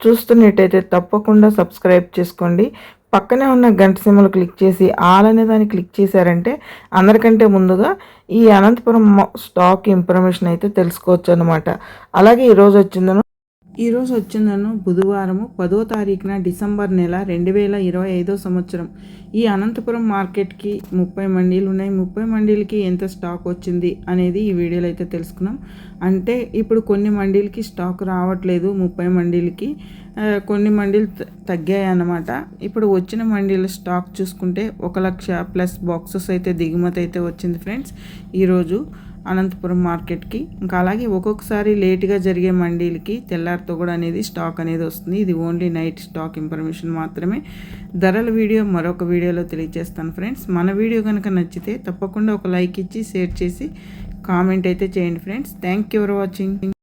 చూస్తున్నట్టయితే తప్పకుండా సబ్స్క్రైబ్ చేసుకోండి. పక్కనే ఉన్న గంట సిమ్మలు క్లిక్ చేసి ఆల్ అనే దాన్ని క్లిక్ చేశారంటే అందరికంటే ముందుగా ఈ అనంతపురం స్టాక్ ఇన్ఫర్మేషన్ అయితే తెలుసుకోవచ్చు అనమాట అలాగే ఈరోజు వచ్చిందను ఈరోజు వచ్చిందను బుధవారము పదో తారీఖున డిసెంబర్ నెల రెండు వేల ఇరవై ఐదో సంవత్సరం. ఈ అనంతపురం మార్కెట్కి ముప్పై మండీలు ఉన్నాయి ముప్పై మండీలకి ఎంత స్టాక్ వచ్చింది అనేది ఈ వీడియోలో అయితే తెలుసుకున్నాం. అంటే ఇప్పుడు కొన్ని మండీలకి స్టాక్ రావట్లేదు. ముప్పై మండీలకి కొన్ని మండీలు తగ్గాయి అన్నమాట ఇప్పుడు వచ్చిన మండీల స్టాక్ చూసుకుంటే ఒక లక్ష ప్లస్ బాక్సెస్ అయితే దిగుమతి అయితే వచ్చింది ఫ్రెండ్స్. ఈరోజు అనంతపురం మార్కెట్కి. ఇంకా అలాగే ఒక్కొక్కసారి లేట్గా జరిగే మండీలకి తెల్లారితో కూడా అనేది స్టాక్ అనేది వస్తుంది. ఇది ఓన్లీ నైట్ స్టాక్ ఇన్ఫర్మేషన్ మాత్రమే. ధరల వీడియో మరొక వీడియోలో తెలియజేస్తాను ఫ్రెండ్స్. మన వీడియో కనుక నచ్చితే తప్పకుండా ఒక లైక్ ఇచ్చి షేర్ చేసి కామెంట్ అయితే చేయండి friends. Thank you for watching.